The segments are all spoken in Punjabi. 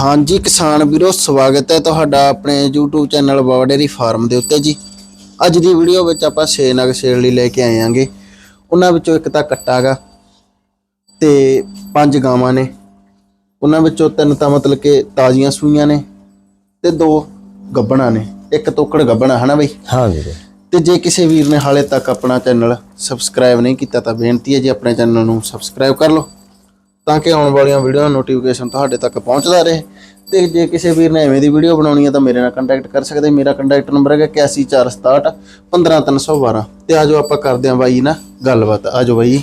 ਹਾਂਜੀ ਕਿਸਾਨ ਵੀਰੋ ਸਵਾਗਤ ਹੈ ਤੁਹਾਡਾ ਆਪਣੇ YouTube channel Bawa dairy farm ਦੇ ਉੱਤੇ ਜੀ। ਅੱਜ ਦੀ ਵੀਡੀਓ ਵਿੱਚ ਆਪਾਂ ਛੇ ਨਗ ਸੇਲ ਲਈ ਲੈ ਕੇ ਆਏ ਆਂਗੇ। ਉਹਨਾਂ ਵਿੱਚੋਂ ਇੱਕ ਤਾਂ ਕੱਟਾ ਗਾ ਤੇ ਪੰਜ ਗਾਵਾਂ ਨੇ। ਉਹਨਾਂ ਵਿੱਚੋਂ ਤਿੰਨ ਤਾਂ ਮਤਲਬ ਕਿ ਤਾਜ਼ੀਆਂ ਸੂਈਆਂ ਨੇ ਤੇ ਦੋ ਗੱਬਣਾ ਨੇ। ਇੱਕ ਤੋਕੜ ਗੱਬਣਾ ਹਨਾ ਬਈ? ਹਾਂ ਵੀਰੇ। ਤੇ ਜੇ ਕਿਸੇ ਵੀਰ ਨੇ ਹਾਲੇ ਤੱਕ ਆਪਣਾ ਚੈਨਲ ਸਬਸਕ੍ਰਾਈਬ ਨਹੀਂ ਕੀਤਾ ਤਾਂ ਬੇਨਤੀ ਹੈ ਜੀ ਆਪਣੇ ਚੈਨਲ ਨੂੰ ਸਬਸਕ੍ਰਾਈਬ ਕਰ ਲਓ। ਤਾਂ ਕਿ ਆਉਣ ਵਾਲੀਆਂ ਵੀਡੀਓ ਦਾ ਨੋਟੀਫਿਕੇਸ਼ਨ ਤੁਹਾਡੇ ਤੱਕ ਪਹੁੰਚਦਾ ਰਹੇ। ਤੇ ਜੇ ਕਿਸੇ ਵੀਰ ਨੇ ਐਵੇਂ ਦੀ ਵੀਡੀਓ ਬਣਾਉਣੀ ਹੈ ਤਾਂ ਮੇਰੇ ਨਾਲ ਕੰਟੈਕਟ ਕਰ ਸਕਦੇ ਮੇਰਾ ਕੰਟੈਕਟ ਨੰਬਰ ਹੈਗਾ 8146 15312 ਤੇ ਆਜੋ ਆਪਾਂ ਕਰਦੇ ਹਾਂ ਬਾਈ ਨਾ ਗੱਲਬਾਤ। ਆਜੋ ਬਾਈ।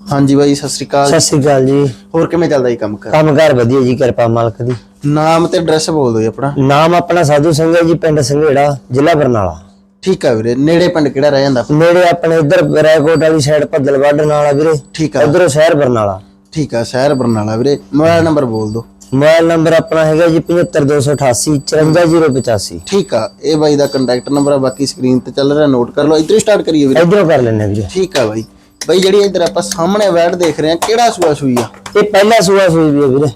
ਹਾਂਜੀ ਬਾਈ ਸਤਿ ਸ਼੍ਰੀ ਅਕਾਲ। ਸਤਿ ਸ੍ਰੀ ਅਕਾਲ ਜੀ। ਹੋਰ ਕਿਵੇਂ ਚੱਲਦਾ ਜੀ ਕੰਮ ਕਰ ਕੰਮਕਾਰ ਵਧੀਆ ਜੀ ਕਿਰਪਾ ਮਾਲਕ ਦੀ। ਨਾਮ ਤੇ ਐਡਰੈਸ ਬੋਲ ਦਿਓ ਜੀ ਆਪਣਾ। ਨਾਮ ਆਪਣਾ ਸਾਧੂ ਸਿੰਘ ਹੈ ਜੀ ਪਿੰਡ ਸੰਘੇੜਾ ਜ਼ਿਲ੍ਹਾ ਬਰਨਾਲਾ। ਠੀਕ ਆ ਵੀਰੇ ਨੇੜੇ ਪਿੰਡ ਕਿਹੜਾ ਰਹਿ ਜਾਂਦਾ? ਨੇੜੇ ਆਪਣੇ ਇੱਧਰ ਰੈਕੋਟ ਵਾਲੀ ਸਾਈਡ ਭੱਦਲਵੱਡ ਨਾਲਾ ਵੀਰੇ। ਠੀਕ ਆ। ਇੱਧਰੋਂ ਸ਼ਹਿਰ ਬਰਨਾਲਾ। ਠੀਕ ਆ ਸ਼ਹਿਰ ਬਰਨਾਲਾ ਵੀਰੇ। ਮੋਬਾਈਲ ਨੰਬਰ ਬੋਲ ਦਿਓ। ਮੋਬਾਈਲ ਨੰਬਰ ਆਪਣਾ ਹੈਗਾ ਜੀ 75288 54085 ਠੀਕ ਆ ਇਹ ਬਾਈ ਦਾ ਕੰਟੈਕਟ ਨੰਬਰ ਆ ਬਾਕੀ ਸਕਰੀਨ ਤੇ ਚੱਲ ਰਿਹਾ ਨੋਟ ਕਰ ਲਓ। ਇੱਧਰ ਸਟਾਰਟ ਕਰੀਏ ਵੀਰੇ। ਇੱਧਰੋਂ ਕਰ ਲੈਣੇ ਵੀਰੇ। ਠੀਕ ਆ ਬਾਈ। ਬਾਈ ਜਿਹੜੀ ਇੱਧਰ ਆਪਾਂ ਸਾਹਮਣੇ ਵੈਟ ਦੇਖ ਰਹੇ ਆ ਕਿਹੜਾ ਸੂਆ ਸੂਈ ਆ? ਇਹ ਪਹਿਲਾ ਸੂਆ ਸੂਈ ਵੀ ਵੀਰੇ।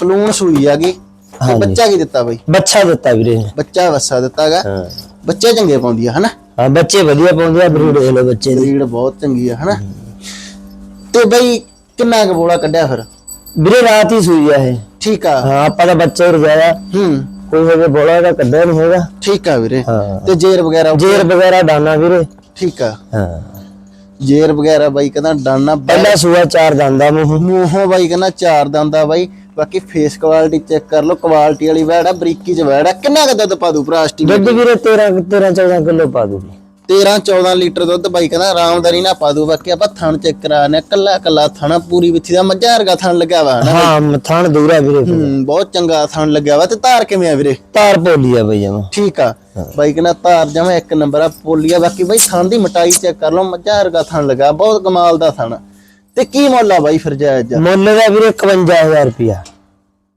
ਪਲੂਣ ਸੂਈ ਤੇ ਹਾਂਜੀ। ਬੱਚਾ ਕੀ ਦਿੱਤਾ ਬਾਈ? ਬੱਚਾ ਦਿੱਤਾ ਵੀਰੇ। ਬੱਚਾ ਵਸਾ ਦਿੱਤਾਗਾ ਹਾਂ। ਬੱਚੇ ਚੰਗੇ ਪਾਉਂਦੀ ਆ ਹਨਾ? ਹਾਂ ਬੱਚੇ ਵਧੀਆ ਪਾਉਂਦੇ ਆ ਬਰੀਡ ਦੇਖ ਲਓ ਬੱਚੇ ਦੀ। ਬਰੀਡ ਬਹੁਤ ਚੰਗੀ ਆ ਹਨਾ? ਤੇ ਬਾਈ ਕਿੰਨਾ ਕੁ ਬੋਲਾ ਕੱਢਿਆ ਫਿਰ? ਵੀਰੇ ਰਾਤ ਹੀ ਸੂਈ ਆ ਇਹ। ਠੀਕ ਆ। ਹਾਂ ਆਪਾਂ ਦਾ ਬੱਚਾ ਰਜਾਇਆ ਹੂੰ। ਕੋਈ ਹੋਵੇ ਬੋਲਾ ਦਾ ਕੱਢਿਆ ਨਹੀਂ ਹੈਗਾ। ਠੀਕ ਆ ਵੀਰੇ। ਤੇ ਜੇਰ ਵਗੈਰਾ ਜੇਰ ਵਗੈਰਾ ਡਾਨਾ ਵੀਰੇ। ਠੀਕ ਆ। ਹਾਂ। ਜੇਰ ਵਗੈਰਾ ਬਾਈ ਕਹਿੰਦਾ ਡਾਨਾ ਪਹਿਲਾ ਸੂਆ ਚਾਰ ਦੰਦਾ ਮੂੰਹ। ਮੂੰਹੋਂ ਬਾਈ ਕਹਿੰਦਾ ਚਾਰ ਦੰਦਾ ਬਾਈ। ਬਾਕੀ ਫੇਸ ਕੁਆਲਿਟੀ ਚੈੱਕ ਕਰ ਲਓ ਕੁਆਲਿਟੀ ਵਾਲੀ ਵੈੜ ਬਰੀਕੀ ਚ ਵੈੜ ਕਿੰਨਾ ਕੁ ਦੁੱਧ ਪਾ ਦੂ estimate? ਦੁੱਧ ਵੀਰੇ 13 13 14 ਕਿਲੋ ਪਾ ਦੂਗੀ 13 14 ਲੀਟਰ ਦੁੱਧ ਬਾਈ ਕਹਿੰਦਾ ਆਰਾਮਦਾਰੀ ਨਾਲ ਪਾ ਦੂ। ਬਾਕੀ ਆਪਾਂ ਥਣ ਚੈੱਕ ਕਰਾਣੇ ਕੱਲਾ ਕੱਲਾ ਥਣਾ ਪੂਰੀ ਵਿੱਥੀ ਦਾ ਮੱਝਾਂ ਵਰਗਾ ਥਣ ਲੱਗਿਆ ਵਾ ਹਨਾ ਹਾਂ ਮਥਾਨ ਦੂਰਾ ਵੀਰੇ। ਬਹੁਤ ਚੰਗਾ ਥਣ ਲੱਗਿਆ ਵਾ। ਤੇ ਧਾਰ ਕਿਵੇਂ ਆ ਵੀਰੇ? ਤਾਰ ਭੋਲੀ ਆ ਬਈ ਜਮਾ। ਠੀਕ ਆ। ਬਾਈ ਕਹਿੰਦਾ ਧਾਰ ਜਮਾ ਇੱਕ ਨੰਬਰ ਆ ਪੋਲੀਆ ਬਾਕੀ ਬਾਈ ਥਣ ਦੀ ਮਟਾਈ ਚੈੱਕ ਕਰ ਲਓ ਮੱਝਾਂ ਵਰਗਾ ਥਣ ਲੱਗਾ ਬਹੁਤ ਕਮਾਲ ਦਾ ਥਣ ਤੇ ਕੀ ਮੁੱਲ ਆ ਬਾਈ ਫਿਰ ਜਾਇਜ਼ ਜਾ ਮੁੱਲ ਦਾ ਵੀਰੇ 51000 ਰੁਪਿਆ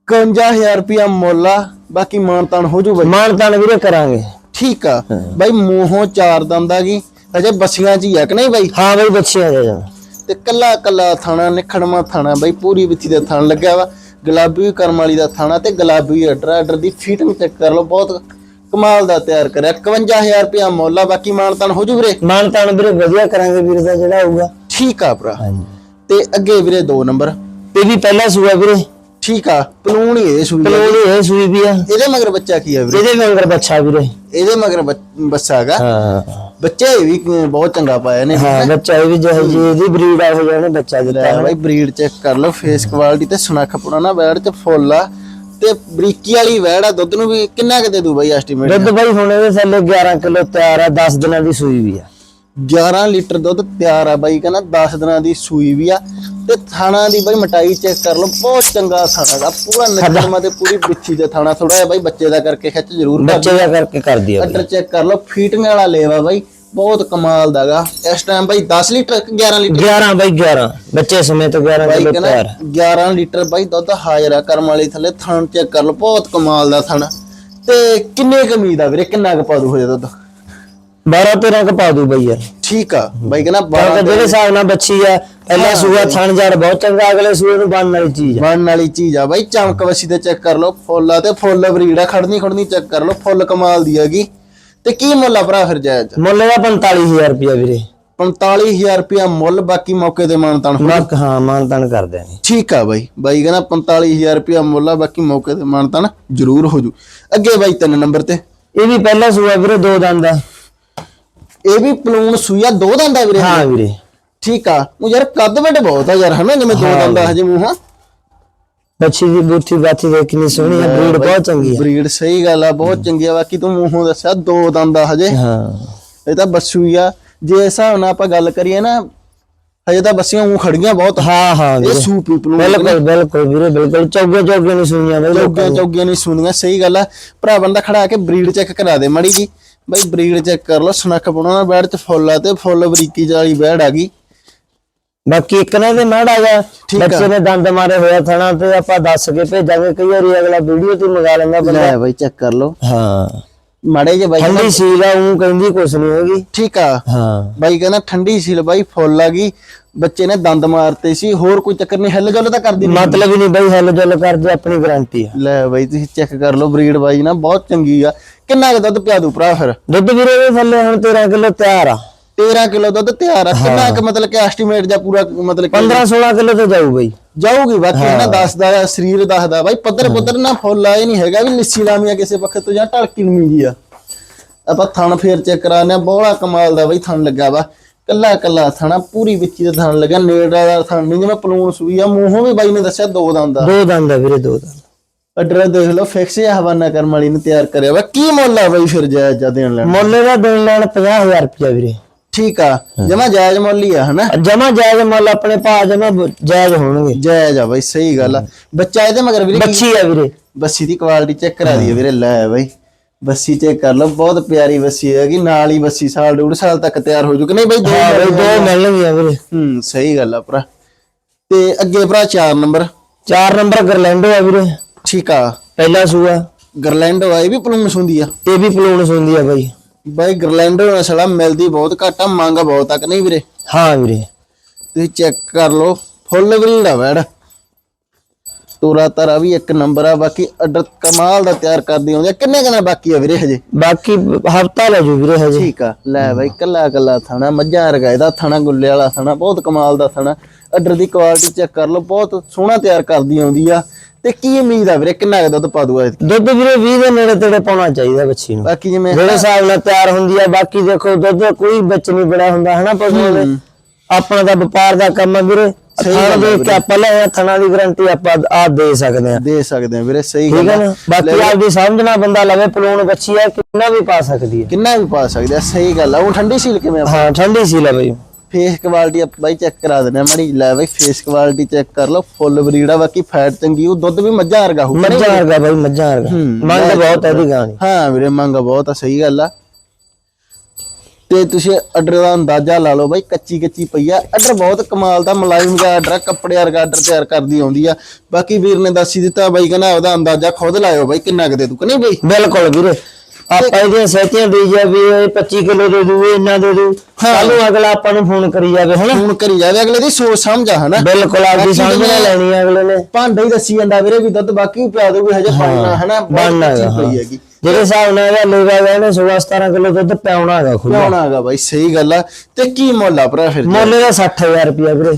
51000 ਰੁਪਿਆ ਮੁੱਲ ਆ ਬਾਕੀ ਮਾਨਤਾਨ ਹੋ ਜੂ ਬਾਈ। ਮਾਨ ਤਾਨ ਵੀਰੇ ਕਰਾਂਗੇ। ਠੀਕ ਆ ਬਾਈ ਮੂੰਹੋਂ ਚਾਰ ਦੰਦਾ ਕੀ ਅਜੇ ਬੱਸੀਆਂ ਚ ਹੀ ਆ ਕਿ ਨਹੀਂ ਬਾਈ? ਹਾਂ ਬਈ ਬੱਚੇ ਆ ਜਾ ਤੇ ਕੱਲਾ ਕੱਲਾ ਥਾਣਾ ਨਿਖੜਮਾ ਥਾਣਾ ਬਾਈ ਪੂਰੀ ਵਿੱਥੀ ਦੇ ਥਣ ਲੱਗਿਆ ਵਾ ਗੁਲਾਬੀ ਕਰਮ ਵਾਲੀ ਦਾ ਥਾਣਾ ਤੇ ਗੁਲਾਬੀ ਆਰਡਰ ਦੀ ਫਿਟਿੰਗ ਚੈੱਕ ਕਰ ਲਓ ਬਹੁਤ ਕਮਾਲ ਦਾ ਤਿਆਰ ਕਰਿਆ 51000 ਰੁਪਇਆ ਮੁੱਲ ਆ ਬਾਕੀ ਮਾਨਤਾਨ ਹੋ ਜੂ ਵੀਰੇ? ਮਾਨ ਤਾਨ ਵੀਰੇ ਵਧੀਆ ਕਰਾਂਗੇ ਵੀਰੇ ਦਾ ਜਿਹੜਾ ਹੋਊਗਾ ਠੀਕ ਆ ਭਰਾ। ਹਾਂਜੀ। ਤੇ ਅੱਗੇ ਵੀਰੇ ਦੋ ਨੰਬਰ। ਇਹ ਵੀ ਪਹਿਲਾ ਸੂਆ ਵੀਰੇ। ਠੀਕ ਆ ਪਲੂਣ ਹੀ ਇਹ ਸੂਈ ਆ। ਪਲੋੜੀ ਇਹ ਸੂਈ ਵੀ ਆ। ਇਹਦੇ ਮਗਰ ਬੱਚਾ ਕੀ ਆ ਵੀਰੇ? ਇਹਦੇ ਮੰਗਰ ਬੱਚਾ ਵੀਰੇ। ਇਹਦੇ ਮਗਰ ਬੱਚ- ਹੈਗਾ। ਹਾਂ। ਬੱਚੇ ਵੀ ਬਹੁਤ ਚੰਗਾ ਪਾਇਆ ਨੇ। ਹਾਂ ਬੱਚਾ ਇਹ ਵੀ ਜਿਹੇ ਜੀ ਇਹਦੀ ਬਰੀਡ ਆ ਹੋ ਜਾਣੇ ਬੱਚਾ ਦਿੱਤਾ ਲੈ ਬਾਈ ਬਰੀਡ ਚੈੱਕ ਕਰ ਲਓ ਫੇਸ ਕੁਆਲਿਟੀ ਤੇ ਸੁਨੱਖ ਪੁਣਾ ਨਾ ਚ ਫੁੱਲ ਆ। ਤੇ ਬਰੀਕੀ ਵਾਲੀ ਵੈੜ ਆ ਦੁੱਧ ਨੂੰ ਵੀ ਕਿੰਨਾ ਕੁ ਦੇ ਬਾਈ ਐਸਟੀਮੇਟ ਦੁੱਧ ਬਾਈ ਹੁਣ ਇਹਦੇ ਥੱਲੇ 11 ਕਿਲੋ ਤਿਆਰ ਆ 10 ਦਿਨਾਂ ਦੀ ਸੂਈ ਵੀ ਆ। 11 ਲੀਟਰ ਦੁੱਧ ਤਿਆਰ ਆ ਬਾਈ ਕਹਿੰਦਾ 10 ਦਿਨਾਂ ਦੀ ਸੂਈ ਵੀ ਆ। ਤੇ ਥਾਣਾ ਦੀ ਬਾਈ ਮਟਾਈ ਚੈੱਕ ਕਰ ਲਓ ਬਹੁਤ ਚੰਗਾ ਥਾਣਾ ਦਾ ਪੂਰਾ ਨਕਰਮਾ ਤੇ ਪੂਰੀ ਬਿੱਛੀ ਦੇ ਥਾਣਾ ਥੋੜਾ ਜਿਹਾ ਬਾਈ ਬੱਚੇ ਦਾ ਕਰਕੇ ਖਿੱਚ ਜ਼ਰੂਰ ਕਰ ਬੱਚੇ ਦਾ ਕਰਕੇ ਕਰਦੀ ਆ ਅੱਡਰ ਚੈੱਕ ਕਰ ਲਓ ਫੀਟਿੰਗ ਵਾਲਾ ਲੇਵਾ ਬਾਈ। ਬਹੁਤ ਕਮਾਲ ਦਾਗਾ ਇਸ ਟਾਈਮ ਬਾਈ 10 ਲੀਟਰ ਕਿ 11 ਲੀਟਰ। 11 ਬਾਈ 11 ਬੱਚੇ ਸਮੇਤ 11 ਬਾਈ ਕਿਲੋ ਕਹਿੰਦਾ ਤਿਆਰ। 11 ਲੀਟਰ ਬਾਈ ਦੁੱਧ ਹਾਜ਼ਰ ਆ ਕਰਮ ਵਾਲੀ ਥੱਲੇ ਥਣ ਚੈੱਕ ਕਰ ਲਓ ਬਹੁਤ ਕਮਾਲ ਦਾ ਥਣ। ਤੇ ਕਿੰਨੇ ਕੁ ਉਮੀਦ ਆ ਵੀਰੇ ਕਿੰਨਾ ਕੁ ਪਾਦੂ ਹੋ ਜਾ ਦੁੱਧ? 12 13 ਕ ਪਾ ਦੂ ਬਾਈ ਯਾਰ। ਠੀਕ ਆ ਬਾਈ ਕਹਿੰਦਾ ਕਿਉਂਕਿ 12 ਜਿਹੜੇ ਹਿਸਾਬ ਨਾਲ ਬੱਚੀ ਆ ਪਹਿਲਾ ਸੂਆ ਥਣ ਜੜ ਬਹੁਤ ਚੰਗਾ ਅਗਲੇ ਸੂਏ ਨੂੰ ਬਣਨ ਵਾਲੀ ਚੀਜ਼ ਆ। ਬਣਨ ਵਾਲੀ ਚੀਜ਼ ਆ ਬਾਈ ਚਮਕ ਵਸੀ ਤੇ ਚੈੱਕ ਕਰ ਲਓ ਫੁੱਲ ਆ ਤੇ ਫੁੱਲ ਬਰੀਡ ਆ ਖੜਨੀ ਖੜਨੀ ਚੈੱਕ ਕਰ ਲਓ ਫੁੱਲ ਕਮਾਲ ਦੀ ਹੈਗੀ ਤੇ ਕੀ ਮੁੱਲ ਆ ਭਰਾ ਫਿਰ ਜਾਇਜ਼? ਮੁੱਲ ਦਾ 45000 ਰੁਪਿਆ ਵੀਰੇ। 45000 ਰੁਪਇਆ ਮੁੱਲ ਬਾਕੀ ਮੌਕੇ ਤੇ ਮਾਨਤਾਨ ਹੋ ਮੱਕ ਹਾਂ ਮਾਨ ਤਾਨ ਕਰਦੇ ਨੇ ਠੀਕ ਆ ਬਾਈ। ਬਾਈ ਕਹਿੰਦਾ 45000 ਰੁਪਇਆ ਮੁੱਲ ਆ ਬਾਕੀ ਮੌਕੇ ਤੇ ਮਾਨਤਾਨ ਜ਼ਰੂਰ ਹੋ ਜੂ। ਅੱਗੇ ਬਾਈ ਤਿੰਨ ਨੰਬਰ ਤੇ। ਇਹ ਵੀ ਪਹਿਲਾ ਸੂਆ ਵੀਰੇ ਦੋ ਦੰਦ ਆ। ਇਹ ਵੀ ਪਲੂਣ ਸੂਆ ਦੋ ਦੰਦਾ ਵੀਰੇ। ਹਾਂ ਵੀਰੇ। ਠੀਕ ਆ। ਉਹ ਯਾਰ ਕੱਦ ਵੱਡ ਬਹੁਤ ਆ ਯਾਰ ਹਨਾ? ਜਿਵੇਂ ਦੋ ਦੰਦਾ ਹਜੇ ਮੂੰਹ ਆ ਬੱਚੀ ਦੀ ਬੂਥੀ ਬਾਥੀ ਦੇਖ ਕਿੰਨੀ ਸੋਹਣੀ ਆ ਬਰੀਡ ਬਹੁਤ ਚੰਗੀ ਬਰੀਡ ਸਹੀ ਗੱਲ ਆ ਬਹੁਤ ਚੰਗੀ ਆ ਬਾਕੀ ਤੂੰ ਮੂੰਹੋਂ ਦੱਸਿਆ ਦੋ ਦੰਦਾ ਹਜੇ। ਆ ਹਾਂ। ਇਹ ਤਾਂ ਬੱਸੂ ਆ। ਜੇ ਇਸ ਹਿਸਾਬ ਨਾਲ ਆਪਾਂ ਗੱਲ ਕਰੀਏ ਨਾ ਹਜੇ ਤਾਂ ਬੱਸੀਆਂ ਉਹ ਖੜੀਆਂ ਬਹੁਤ। ਹਾਂ ਹਾਂ ਇਹ ਵੀਰੇ। ਸੂਪੀ ਪਲੂਣ ਬਿਲਕੁਲ ਬਿਲਕੁਲ ਵੀਰੇ ਬਿਲਕੁਲ। ਚੌਗੇ ਚੌਗੇ ਨਹੀਂ ਸੁਣੀਆਂ ਬਈ ਚੌਗੀਆਂ ਚੌਗੀਆਂ ਨਹੀਂ ਸੁਣੀਆਂ ਸਹੀ ਗੱਲ ਆ। ਭਰਾ ਬੰਦਾ ਖੜਾ ਕੇ ਬਰੀਡ ਚੈੱਕ ਕਰਾ ਦੇ ਮੜੀ ਜੀ। ਬਈ ਬਰੀਡ ਚੈੱਕ ਕਰ ਲਓ ਸਨੱਖ ਪਾਉਣਾ ਬੈੜ ਚ ਫੁੱਲ ਆ ਤੇ ਫੁੱਲ ਬਰੀਕੀ ਵਾਲੀ ਬੈੜ ਆ ਗਈ। ਬਾਕੀ ਇੱਕ ਨਾ ਦੇ ਮਾੜਾ ਜਾ ਠੀਕ ਆ। ਬੱਚੇ ਨੇ ਦੰਦ ਮਾਰੇ ਹੋਇਆ ਥਣਾ ਤੇ ਆਪਾਂ ਦੱਸ ਕੇ ਭੇਜਾਂਗੇ ਕਈ ਵਾਰੀ ਅਗਲਾ ਵੀਡੀਓ ਤੇ ਮੰਗਾ ਲੈਂਦਾ ਬੰਦਾ। ਲੈ ਬਈ ਚੈੱਕ ਕਰ ਲਓ। ਹਾਂ। ਮਾੜੇ ਜੇ ਬਾਈ ਠੰਡੀ ਸੀਲ ਆ ਉਹ ਕਹਿੰਦੀ ਕੁਛ ਨਹੀਂ ਹੈਗੀ। ਠੀਕ ਆ। ਹਾਂ। ਬਾਈ ਕਹਿੰਦਾ ਠੰਡੀ ਸੀਲ ਬਾਈ ਫੁੱਲ ਆ ਗਈ। ਬੱਚੇ ਨੇ ਦੰਦ ਮਾਰਤੇ ਸੀ ਹੋਰ ਕੋਈ ਚੱਕਰ ਨਹੀਂ ਹਿੱਲ ਗੱਲ ਤਾਂ ਕਰਦੀ ਨਹੀਂ ਮਤਲਬ ਹੀ ਨਹੀਂ ਬਈ ਹੱਲ ਜੁਲ ਕਰ ਜੇ ਆਪਣੀ ਗਾਰੰਟੀ ਆ। ਲੈ ਬਾਈ ਤੁਸੀਂ ਚੈੱਕ ਕਰ ਲਓ ਬਰੀਡ ਬਾਈ ਨਾ ਬਹੁਤ ਚੰਗੀ ਆ। ਕਿੰਨਾ ਕੁ ਦੁੱਧ ਪਿਆ ਦੂ ਭਰਾ ਫਿਰ? ਦੁੱਧ ਵੀਰੇ ਦੇ ਥੱਲੇ ਹੁਣ 13 ਕਿਲੋ ਤਿਆਰ ਆ। 13 ਕਿਲੋ ਦੁੱਧ ਤਿਆਰ ਆ। ਕਿੰਨਾ ਕੁ ਮਤਲਬ ਕਿ ਐਸਟੀਮੇਟ ਜਾਂ ਪੂਰਾ ਮਤਲਬ ਕਿ 15 16 ਕਿਲੋ ਤੇ ਜਾਊ ਬਈ। ਜਾਊਗੀ ਬਾਕੀ ਨਾ ਦੱਸਦਾ ਆ ਸਰੀਰ ਦੱਸਦਾ। ਬਾਈ ਪੱਧਰ ਪੱਧਰ ਨਾ ਫੁੱਲ ਆਏ ਨਹੀਂ ਹੈਗਾ ਵੀ ਲਿੱਸੀ ਲਾਮੀਆਂ ਕਿਸੇ ਪੱਖ ਤੋਂ ਜਾਂ ਢਲਕੀ ਨੂੰ ਮਿੰਗੀ ਆ। ਆਪਾਂ ਥਣ ਫੇਰ ਚੈੱਕ ਆ ਬੋਲਾ ਕਮਾਲ ਦਾ ਬਾਈ ਥਣ ਲੱਗਾ ਵਾ। ਕੱਲਾ ਕੱਲਾ ਥਣਾ ਪੂਰੀ ਵਿੱਚੀ ਦਾ ਥਣ ਲੱਗਾ ਨੇੜਾ ਦਾ ਥਣ ਨਹੀਂ ਜਿਵੇਂ ਪਲੂਣ ਸੂਈ ਆ ਮੂੰਹੋਂ ਵੀ ਬਾਈ ਨੇ ਦੱਸਿਆ ਦੋ ਦੰਦ ਆ। ਦੋ ਦੰਦ ਆ ਵੀਰੇ ਦੋ ਦੰਦ। ਅਡਰ ਦੇਖ ਲਓ ਫਿਕਸ ਜਿਹਾ ਹਵਾਨਾ ਕਰਮ ਵਾਲੀ ਨੇ ਤਿਆਰ ਕਰਿਆ ਵਾ। ਕੀ ਮੁੱਲ ਆ ਬਾਈ ਫਿਰ ਜਾਇਜ਼ ਜਾ ਦੇਣ ਲੈਣ? ਮੁੱਲ ਦਾ ਦੇਣ ਲੈਣ 50000 ਰੁਪਇਆ ਵੀਰੇ। ਠੀਕ ਆ। ਜਮਾ ਜਾਇਜ਼ ਮੁੱਲ ਹੀ ਆ ਹਨਾ? ਜਮਾ ਜਾਇਜ਼ ਮੁੱਲ ਆਪਣੇ ਭਾ ਜਮਾ ਜਾਇਜ਼ ਹੋਣਗੇ। ਜਾਇਜ਼ ਆ ਬਾਈ ਸਹੀ ਗੱਲ ਆ। ਬੱਚਾ ਇਹਦੇ ਮਗਰ ਵੀਰੇ ਬੱਚੀ ਆ ਵੀਰੇ। ਬੱਸੀ ਦੀ ਕੁਆਲਿਟੀ ਚੈੱਕ ਕਰਾ ਦਈਏ ਵੀਰੇ ਲੈ ਬਾਈ। ਬੱਸੀ ਚੈੱਕ ਕਰ ਲਓ ਬਹੁਤ ਪਿਆਰੀ ਬੱਸੀ ਹੈਗੀ ਨਾਲ ਹੀ ਬੱਸੀ ਸਾਲ ਡੂਢ ਸਾਲ ਤੱਕ ਤਿਆਰ ਹੋ ਜੂਗੀ ਨਹੀਂ ਬਾਈ ਦੋ ਬਈ ਦੋ ਮਿਲਣਗੀਆਂ ਵੀਰੇ। ਹੂੰ ਸਹੀ ਗੱਲ ਆ ਭਰਾ। ਤੇ ਅੱਗੇ ਭਰਾ 4 ਨੰਬਰ। 4 ਨੰਬਰ ਗਰਲੈਂਡੋ ਆ ਵੀਰੇ। ਠੀਕ ਆ। ਪਹਿਲਾ ਸੂਆ। ਗਰਲੈਂਡੋ ਆ ਇਹ ਵੀ ਪਲੂਮਸ ਹੁੰਦੀ ਆ। ਇਹ ਵੀ ਪਲੂਣ ਹੁੰਦੀ ਆ ਬਈ। ਬਾਈ ਗਰਲੈਂਡੋ ਨਸਲਾ ਮਿਲਦੀ ਬਹੁਤ ਘੱਟ ਆ ਮੰਗ ਬਹੁਤ ਤੱਕ ਨਹੀਂ ਵੀਰੇ? ਹਾਂ ਵੀਰੇ। ਤੁਸੀਂ ਚੈੱਕ ਕਰ ਲਓ ਫੁੱਲ ਬਰੀਡ ਆ ਵੈੜ ਤੋਰਾ ਤਾਰਾ ਵੀ ਇੱਕ ਨੰਬਰ ਆ ਬਾਕੀ ਅੱਡ ਕਮਾਲ ਦਾ ਤਿਆਰ ਕਰਦੀ ਆਉਂਦੀ ਆ। ਕਿੰਨੇ ਕਿੰਨਾ ਬਾਕੀ ਆ ਵੀਰੇ ਹਜੇ? ਬਾਕੀ ਹਫਤਾ ਲੈ ਜੂ ਵੀਰੇ ਹਜੇ। ਠੀਕ ਆ ਲੈ ਬਾਈ ਕੱਲਾ ਕੱਲਾ ਥਣਾ ਮੱਝਾਂ ਵਰਗਾ ਇਹਦਾ ਥਣਾ ਗੁੱਲੇ ਵਾਲਾ ਥਣਾ ਬਹੁਤ ਕਮਾਲ ਦਾ ਥਣਾ। ਅੱਡਰ ਦੀ ਕੁਆਲਿਟੀ ਚੈੱਕ ਕਰ ਲਓ ਬਹੁਤ ਸੋਹਣਾ ਤਿਆਰ ਕਰਦੀ ਆਉਂਦੀ ਆ। ਤੇ ਕੀ ਉਮੀਦ ਆ ਵੀਰੇ? ਕਿੰਨਾ ਕੁ ਦੁੱਧ ਪਾ ਦੂਗਾ ਇਹ ਦੁੱਧ ਵੀਰੇ 20 ਦੇ ਨੇੜੇ ਤੇੜੇ ਪਾਉਣਾ ਚਾਹੀਦਾ ਬੱਚੀ ਨੂੰ। ਬਾਕੀ ਜਿਵੇਂ ਜਿਹੜੇ ਹਿਸਾਬ ਨਾਲ ਤਿਆਰ ਹੁੰਦੀ ਆ ਬਾਕੀ ਦੇਖੋ ਦੁੱਧ ਕੋਈ ਵਿੱਚ ਨਹੀਂ ਬੜਾ ਹੁੰਦਾ ਹਨਾ ਪਸ਼ੂ ਦੇ? ਆਪਣਾ ਤਾਂ ਵਪਾਰ ਦਾ ਕੰਮ ਆ ਵੀਰੇ। ਥਣ ਦੇ ਕੇ ਆਪਾਂ ਲੈ ਥਣਾ ਦੀ ਗਾਰੰਟੀ ਆਪਾਂ ਆ ਦੇ ਸਕਦੇ ਆ। ਦੇ ਸਕਦੇ ਆ ਵੀਰੇ ਸਹੀ ਠੀਕ ਗੱਲ ਹੈ ਆ। ਨਾ? ਬਾਕੀ ਆਪਦੀ ਸਮਝਣਾ ਬੰਦਾ ਲਵੇ ਪਲੂਣ ਬੱਚੀ ਆ ਕਿੰਨਾ ਵੀ ਪਾ ਸਕਦੀ ਹੈ ਕਿੰਨਾ ਵੀ ਪਾ ਸਕਦੇ ਆ ਸਹੀ ਗੱਲ ਆ। ਉਹ ਠੰਡੀ ਸੀਲ ਕਿਵੇਂ ਹਾਂ ਠੰਡੀ ਸੀ ਲੈ ਬਈ। ਫੇਸ ਕੁਆਲਿਟੀ ਬਾਈ ਚੈੱਕ ਕਰਾ ਦਿੰਦੇ ਆ ਮੜੀ ਲੈ ਬਾਈ ਫੇਸ ਕੁਆਲਿਟੀ ਚੈੱਕ ਕਰ ਲਓ ਫੁੱਲ ਬਰੀਡ ਆ ਬਾਕੀ ਫੈਟ ਚੰਗੀ ਉਹ ਦੁੱਧ ਵੀ ਮੱਝਾਂ ਵਰਗਾ ਹੋਊ ਮੱਝਾਂ ਵਰਗਾ ਬਈ ਮੱਝਾਂ ਵਰਗਾ। ਮੰਗ ਬਹੁਤ ਹੈ ਦੀ। ਹਾਂ ਵੀਰੇ ਮੰਗ ਬਹੁਤ ਆ ਸਹੀ ਗੱਲ ਆ। ਤੇ ਤੁਸੀਂ ਆਰਡਰ ਦਾ ਅੰਦਾਜ਼ਾ ਲਾ ਲਓ ਬਾਈ ਕੱਚੀ ਕੱਚੀ ਪਈ ਆ। ਆਰਡਰ ਬਹੁਤ ਕਮਾਲ ਦਾ ਮਲਾਈਮ ਦਾ ਆਰਡਰ ਕੱਪੜੇ ਵਰਗਾ ਆਰਡਰ ਤਿਆਰ ਕਰਦੀ ਆਉਂਦੀ ਆ। ਬਾਕੀ ਵੀਰ ਨੇ ਦੱਸ ਹੀ ਦਿੱਤਾ ਬਾਈ ਕਹਿੰਦਾ ਉਹਦਾ ਅੰਦਾਜ਼ਾ ਖੁਦ ਲਾਇਓ ਬਾਈ ਕਿੰਨਾ ਕੁ ਦੇ ਤੂੰ ਕਿ ਨਹੀਂ ਬਾਈ? ਬਿਲਕੁਲ ਵੀਰੇ। ਆਪਾਂ ਇਹਦੀਆਂ ਸਹਿਤੀਆਂ ਦੇ ਜਾ ਵੀ ਇਹ 25 ਕਿਲੋ ਦੇ ਦੂ ਇਹ ਇੰਨਾ ਦੇ। ਦੂ ਕੱਲ ਨੂੰ ਅਗਲਾ ਆਪਾਂ ਨੂੰ ਫੋਨ ਕਰੀ ਜਾਵੇ ਹਨਾ? ਹੁਣ ਕਰੀ ਜਾਵੇ ਅਗਲੇ ਦੀ ਸੋਚ ਸਮਝ ਆ ਹਨਾ? ਬਿਲਕੁਲ ਆਪਦੀ ਸਮਝ ਨਾਲ ਲੈਣੀ ਆ ਅਗਲੇ ਨੇ। ਭਾਂਡਾ ਹੀ ਦੱਸੀ ਜਾਂਦਾ ਵੀਰੇ ਵੀ ਦੁੱਧ ਬਾਕੀ ਵੀ ਪਿਆ ਦੂਗੀ ਹਜੇ ਬਣਨਾ ਹਨਾ? ਹੈਗਾ, ਪਈ ਹੈਗੀ। ਜਿਹੜੇ ਹਿਸਾਬ ਨਾਲ ਇਹਦਾ ਲੇਵਾ ਗਿਆ ਇਹਨੇ 16 17 ਕਿਲੋ ਦੁੱਧ ਪਿਆਉਣਾ ਹੈਗਾ ਖੁੱਲਾ ਪਿਆਉਣਾ ਹੈਗਾ ਬਾਈ ਸਹੀ ਗੱਲ ਆ। ਤੇ ਕੀ ਮੁੱਲ ਆ ਭਰਾ ਫਿਰ ਮੁੱਲ ਦਾ 60000 ਰੁਪਇਆ ਵੀਰੇ।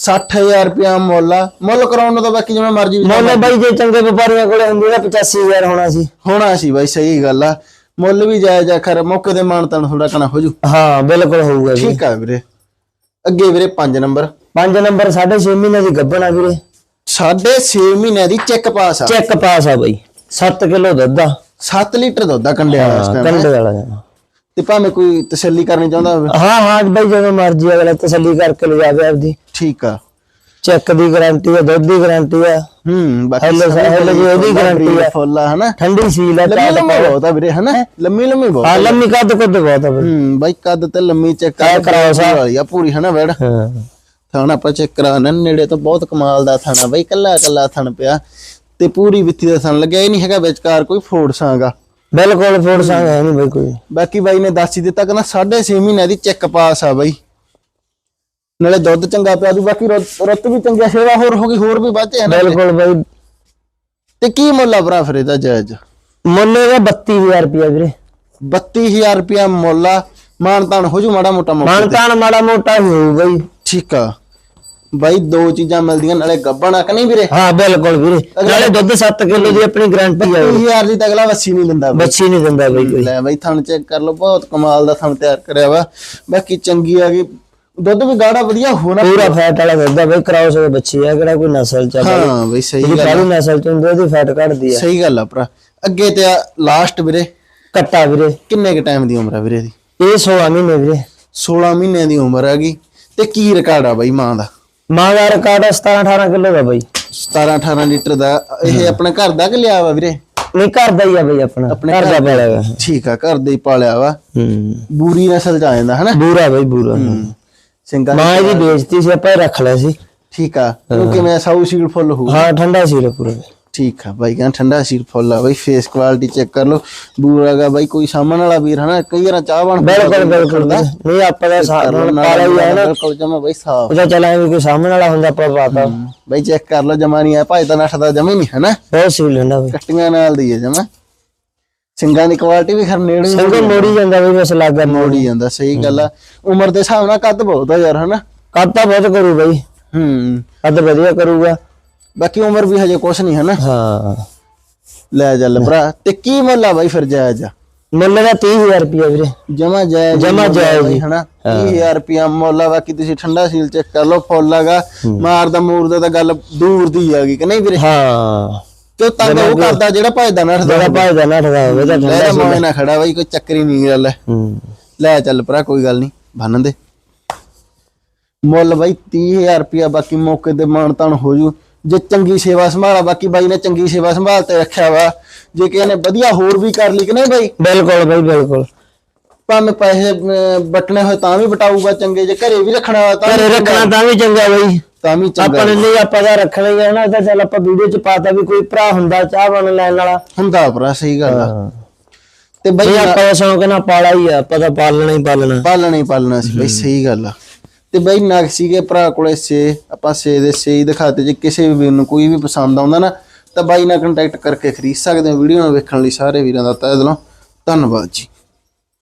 60000 ਰੁਪਿਆ ਮੁੱਲ ਆ। ਮੁੱਲ ਕਰਾਉਣ ਨੂੰ ਤਾਂ ਬਾਕੀ ਜਿਵੇਂ ਮਰਜ਼ੀ ਮੁੱਲ ਬਾਈ ਜੇ ਚੰਗੇ ਵਪਾਰੀਆਂ ਕੋਲੇ ਹੁੰਦੀ ਤਾਂ 85000 ਹੋਣਾ ਸੀ। ਹੋਣਾ ਸੀ ਬਾਈ ਸਹੀ ਗੱਲ ਆ। ਮੁੱਲ ਵੀ ਜਾਇਜ਼ ਆ ਖਰ ਮੌਕੇ ਦੇ ਮਾਨ ਤਨ ਥੋੜਾ ਕਣਾ ਹੋ ਜੂ ਹਾਂ ਬਿਲਕੁਲ ਹੋਊਗਾ ਜੀ। ਠੀਕ ਆ ਵੀਰੇ। ਅੱਗੇ ਵੀਰੇ 5 ਨੰਬਰ। 5 ਨੰਬਰ 6.5 ਮਹੀਨੇ ਦੀ ਗੱਭਣ ਆ ਵੀਰੇ। ਸਾਢੇ 6 ਮਹੀਨਿਆਂ ਦੀ ਚੈੱਕ ਪਾਸ ਆ। ਚੈੱਕ ਪਾਸ ਆ ਬਾਈ। 7 ਕਿਲੋ ਦੁੱਧ ਆ। 7 ਲੀਟਰ ਦੁੱਧ ਆ ਕੰਡਿਆ ਇਸ ਟਾਈਮ ਕੰਡੇ ਵਾਲਾ। ਤੇ ਭਾਵੇਂ ਕੋਈ ਤਸੱਲੀ ਕਰਨੀ ਚਾਹੁੰਦਾ ਹੋਵੇ। ਹਾਂ ਹਾਂ ਬਾਈ ਜਦੋਂ ਮਰਜ਼ੀ ਅਗਲਾ ਤਸੱਲੀ ਕਰਕੇ ਲੈ ਜਾਵੇ ਆਪਦੀ। ਠੀਕ ਆ। ਚੈੱਕ ਦੀ ਗਾਰੰਟੀ ਆ ਦੁੱਧ ਦੀ ਗਾਰੰਟੀ ਆ। ਹੂੰ ਬਾਕੀ ਹੈਲੋ ਜੀ, ਉਹਦੀ guarantee ਆ। ਫੁੱਲ ਆ ਹਨਾ? ਠੰਡੀ ਸੀਲ ਆ ਲੰਮੀ ਲੰਮੀ ਬਹੁਤ ਆ ਵੀਰੇ ਹਨਾ? ਲੰਮੀ ਲੰਮੀ ਬਹੁਤ ਲੰਮੀ ਕੱਦ ਕੁੱਦ ਬਹੁਤ ਆ ਹੂੰ ਬਾਈ ਕੱਦ ਤੇ ਲੰਮੀ ਚੈੱਕ ਕਰਾਓ। ਵਾਲੀ ਆ ਪੂਰੀ ਹਨਾ ਵੈੜ? ਹਾਂ। ਥਣ ਆਪਾਂ ਚੈੱਕ ਕਰਾਉਣਾ ਨੇੜੇ ਤੋਂ ਬਹੁਤ ਕਮਾਲ ਦਾ ਥਣ ਬਈ ਕੱਲਾ ਕੱਲਾ ਥਣ ਪਿਆ। ਤੇ ਪੂਰੀ ਵਿੱਥੀ ਦਾ ਥਣ ਲੱਗਿਆ ਇਹ ਨਹੀਂ ਹੈਗਾ ਵਿਚਕਾਰ ਕੋਈ ਫੋੜ ਸਾਂਗਾ। ਬਿਲਕੁਲ ਫੋੜ ਸੰਗ ਹੈ ਨਹੀਂ ਬਾਈ ਕੋਈ। ਬਾਕੀ ਬਾਈ ਨੇ ਦੱਸ ਹੀ ਦਿੱਤਾ ਕਹਿੰਦਾ 6.5 ਮਹੀਨਿਆਂ ਦੀ ਚੈੱਕ ਪਾਸ ਆ ਬਾਈ। ਨਾਲੇ ਦੁੱਧ ਚੰਗਾ ਪਿਆ ਦੂ ਬਾਕੀ ਰੁੱਤ ਵੀ ਚੰਗਿਆ ਸੇਵਾ ਹੋਰ ਹੋ ਗਈ ਹੋਰ ਵੀ ਵਾਧੇ ਆ ਨਾ ਬਿਲਕੁਲ ਬਾਈ। ਤੇ ਕੀ ਮੁੱਲ ਆ ਭਰਾ ਫਿਰ ਇਹਦਾ ਜਾਇਜ਼? ਮੁੱਲ ਇਹਦਾ 32000 ਰੁਪਇਆ ਵੀਰੇ। 32000 ਰੁਪਿਆ ਮੁੱਲ ਆ। ਮਾਨ ਤਾਨ ਹੋ ਜੂ ਮਾੜਾ ਮੋਟਾ। ਮਾਨਤਾਨ ਮਾੜਾ ਮੋਟਾ ਹੀ ਹੋਊ ਬਾਈ। ਠੀਕ ਆ। ਬਾਈ ਦੋ ਚੀਜ਼ਾਂ ਮਿਲਦੀਆਂ ਨਾਲੇ ਗੱਬਣ ਆ ਕਿ ਨਹੀਂ ਵੀਰੇ? ਹਾਂ ਬਿਲਕੁਲ ਵੀਰੇ। ਨਾਲੇ ਦੁੱਧ 7 ਕਿਲੋ ਦੀ ਆਪਣੀ ਗਾਰੰਟੀ ਆ 30000 ਦੀ ਤਾਂ ਅਗਲਾ ਵੱਸੀ ਨਹੀਂ ਦਿੰਦਾ। ਬੱਚੀ ਨਹੀਂ ਦਿੰਦਾ ਬਾਈ ਕੋਈ। ਲੈ ਬਾਈ ਥਣ ਚੈੱਕ ਕਰ ਲਓ ਬਹੁਤ ਕਮਾਲ ਦਾ ਥਣ ਤਿਆਰ ਕਰਿਆ ਵਾ। ਬਾਕੀ ਚੰਗੀ ਆ ਗਈ। ਦੁੱਧ ਵੀ ਗਾੜਾ ਵਧੀਆ ਹੋਣਾ ਪੂਰਾ ਫੈਟ ਵਾਲਾ ਦੁੱਧ ਆ ਬਾਈ ਕਰਾਉਸ ਦੇ ਬੱਚੀ ਆ ਕਿਹੜਾ ਕੋਈ ਨਸਲ ਚ ਆ ਹਾਂ ਬਈ ਸਹੀ ਜਿਹੜੀ ਗੱਲ ਪਹਿਲੀ ਨਸਲ ਚ ਹੁੰਦੀ ਉਹਦੀ ਫੈਟ ਘਟਦੀ ਆ। ਸਹੀ ਗੱਲ ਆ ਭਰਾ। ਅੱਗੇ ਤੇ ਆ ਲਾਸਟ ਵੀਰੇ। ਕੱਟਾ ਵੀਰੇ। ਕਿੰਨੇ ਕ ਟਾਈਮ ਦੀ ਉਮਰ ਆ ਵੀਰੇ ਦੀ ਇਹ 16 ਮਹੀਨੇ ਵੀਰੇ। 16 ਮਹੀਨਿਆਂ ਦੀ ਉਮਰ ਹੈਗੀ ਤੇ ਕੀ ਰਿਕਾਰਡ ਆ ਬਾਈ ਮਾਂ ਦਾ? ਮਾਂ ਦਾ ਰਿਕਾਰਡ 17 18 ਕਿਲੋ ਦਾ ਬਾਈ। 17 18 ਲੀਟਰ ਦਾ। ਇਹ ਆਪਣੇ ਘਰ ਦਾ ਕਿ ਲਿਆ ਵਾ ਵੀਰੇ? ਨਹੀਂ ਘਰ ਦਾ ਹੀ ਆ ਬਾਈ ਆਪਣਾ। ਘਰ ਦਾ ਪਾਲਿਆ ਵਾ। ਠੀਕ ਆ ਘਰ ਦੇ ਹੀ ਪਾਲਿਆ ਵਾ। ਹੂੰ। ਬੂਰੀ ਨਸਲ ਚ ਆ ਜਾਂਦਾ ਹਨਾ? ਬੂਰਾ ਬਾਈ ਬੂਰਾ ਸਿੰਘਾਂ ਮਾਂ ਇਹਦੀ ਵੇਚਤੀ ਸੀ ਆਪਾਂ ਰੱਖ ਲਿਆ ਸੀ। ਠੀਕ ਆ। ਕਿਉਂਕਿ ਮੈਂ ਸਾਊ ਸੀਡ ਫੁੱਲ ਹੋ ਹਾਂ ਠੰਡਾ ਸੀ ਰੇ ਪੂਰਾ। ਠੀਕ ਆ ਬਾਈ ਕਹਿੰਦਾ ਠੰਡਾ ਸੀਰ ਫੁੱਲ ਆ ਬਾਈ ਫੇਸ ਕੁਆਲਿਟੀ ਚੈੱਕ ਕਰ ਲਓ। ਬੂਰਾਗਾ ਬਾਈ ਕੋਈ ਸਾਹਮਣ ਵਾਲਾ ਵੀਰ ਹਨਾ ਕਈ ਵਾਰ ਚਾਹ ਬਣ ਬਿਲਕੁਲ ਬਿਲਕੁਲ ਨਹੀਂ ਆਪਾਂ ਦਾ ਕਾਲਾ ਹੀ ਹੈ ਨਾ। ਬਿਲਕੁਲ ਜਮਾ ਬਾਈ ਸਾਫ਼ ਉਹਦਾ ਚਲਾ ਵੀ ਕੋਈ ਸਾਹਮਣੇ ਵਾਲਾ ਹੁੰਦਾ ਆਪਾਂ ਪਾਤਾ ਬਾਈ ਚੈੱਕ ਕਰ ਲਓ ਜਮਾ ਨਹੀਂ ਆ ਭਾਈ ਤਾਂ ਨੱਠਦਾ ਜਮਾ ਹੀ ਨਹੀਂ ਹਨਾ? ਬਹੁਤ ਸੀ ਲੈਂਦਾ ਬਈ। ਕੱਟੀਆਂ ਨਾਲ ਦੀ ਹੈ ਜਮਾ। ਸਿੰਘਾਂ ਦੀ ਕੁਆਲਿਟੀ ਵੀ ਖਰ ਨੇੜੇ ਹੀ ਸੰਗ ਮੋੜੀ ਜਾਂਦਾ ਬਈ ਬਸ ਲੱਗਾ ਮੋੜੀ ਜਾਂਦਾ ਸਹੀ ਗੱਲ ਆ। ਉਮਰ ਦੇ ਹਿਸਾਬ ਨਾਲ ਕੱਦ ਬਹੁਤ ਆ ਯਾਰ ਹਨਾ? ਕੱਤਾ ਬਹੁਤ ਕਰੂ ਬਈ। ਹੂੰ। ਕੱਦ ਵਧੀਆ ਕਰੂਗਾ। ਬਾਕੀ ਉਮਰ ਵੀ ਹਜੇ ਕੁਛ ਨਹੀਂ ਹਨਾ। ਹਾਂ। ਲੈ ਚੱਲ ਭਰਾ ਤੇ ਕੀ ਮੁੱਲ ਆ ਬਾਈ ਫਿਰ ਜਾਇਜ਼? ਆ ਮੁੱਲ ਦਾ 30000 ਰੁਪਏ ਵੀਰੇ। ਜਮਾ ਜਾਇਜ਼ ਜਮਾਂ ਮੁੱਲ ਆ ਜਾਇਜ਼ ਬਾਈ, ਜੀ। ਹਨਾ। 30000 ਰੁਪਿਆ ਮੁੱਲ ਆ ਬਾਕੀ ਤੁਸੀਂ ਠੰਡਾ ਸੀਲ ਚੈੱਕ ਕਰ ਲਓ ਫੁੱਲ ਹੈਗਾ। ਮਾਰਦਾ ਮੂਰਦਾ ਤਾਂ ਗੱਲ ਦੂਰ ਦੀ ਆ ਗਈ ਕਿ ਨਹੀਂ ਵੀਰੇ? ਹਾਂ। ਕਿਉਂ ਤੰਗ ਉਹ ਕਰਦਾ ਜਿਹੜਾ ਭਜਦਾ ਨਾ ਜਿਹੜਾ ਭਾਈ ਦਾ ਨੱਠਦਾ ਹੋਵੇ ਤਾਂ ਤਾਂ ਮੋਏ ਨਾ ਖੜਾ ਬਾਈ ਕੋਈ ਚੱਕਰੀ ਨਹੀਂ ਗੱਲ। ਹੈ। ਹੂੰ ਲੈ ਚੱਲ ਭਰਾ ਕੋਈ ਗੱਲ ਨਹੀਂ ਬੰਨ ਦੇ। ਮੁੱਲ ਬਾਈ 30000 ਰੁਪਿਆ ਬਾਕੀ ਮੌਕੇ ਤੇ ਮਾਨਤਾਨ ਹੋ ਜੂ। ਜੇ ਚੰਗੀ ਸੇਵਾ ਸੰਭਾਲਾ ਬਾਕੀ ਬਾਈ ਨੇ ਚੰਗੀ ਸੇਵਾ ਸੰਭਾਲ ਤੇ ਰੱਖਿਆ ਵਾ। ਜੇ ਕਿਸੇ ਨੇ ਵਧੀਆ ਹੋਰ ਵੀ ਕਰ ਲਈ ਕਿ ਨਹੀਂ ਬਾਈ? ਬਿਲਕੁਲ ਬਈ ਬਿਲਕੁਲ। ਭਾਵੇਂ ਪੈਸੇ ਬਟਨੇ ਹੋਏ ਤਾਂ ਵੀ ਬਟਾਊਗਾ ਚੰਗੇ ਜੇ ਘਰੇ ਵੀ ਰੱਖਣਾ ਤਾਂ ਘਰੇ ਰੱਖਣਾ ਤਾਂ ਵੀ ਚੰਗਾ ਬਈ। ਤਾਂ ਵੀ ਚੰਗਾ। ਆਪਾਂ ਨੇ ਨਹੀਂ ਆਪਾਂ ਦਾ ਰੱਖਣਾ ਹੀ ਹੈ ਨਾ ਤਾਂ ਚੱਲ ਆਪਾਂ ਵੀਡੀਓ ਚ ਪਾਤਾ ਵੀ ਕੋਈ ਭਰਾ ਹੁੰਦਾ ਚਾਹ ਬਣ ਲੈਣ ਵਾਲਾ। ਹੁੰਦਾ ਭਰਾ ਸਹੀ ਗੱਲ ਆ। ਤੇ ਬਾਈ ਬਈ ਆਪਾਂ ਦਾ ਸ਼ੌਂਕ ਨਾ ਪਾਲਾ ਹੀ ਆ ਆਪਾਂ ਤਾਂ ਪਾਲਣਾ ਹੀ ਪਾਲਣਾ। ਪਾਲਣਾ ਹੀ ਪਾਲਣਾ ਸੀ ਬਈ ਸਹੀ ਗੱਲ ਆ। ਤੇ ਬਈ ਨਗ ਸੀਗੇ, ਭਰਾ ਕੋਲੇ ਸੇ, ਆਪਾਂ ਸੇ ਦੇ ਸੇ ਹੀ ਦਿਖਾਤੇ ਜੇ ਕਿਸੇ ਵੀ ਵੀਰ ਨੂੰ ਕੋਈ ਵੀ ਪਸੰਦ ਆਉਂਦਾ ਨਾ, ਤਾਂ ਬਾਈ ਨਾਲ ਕੰਟੈਕਟ ਕਰਕੇ ਖਰੀਦ ਸਕਦੇ ਹੋ। ਵੀਡੀਓ ਨੂੰ ਵੇਖਣ ਲਈ ਸਾਰੇ ਵੀਰਾਂ ਦਾ ਤਹਿ ਦਿਲੋਂ ਧੰਨਵਾਦ ਜੀ।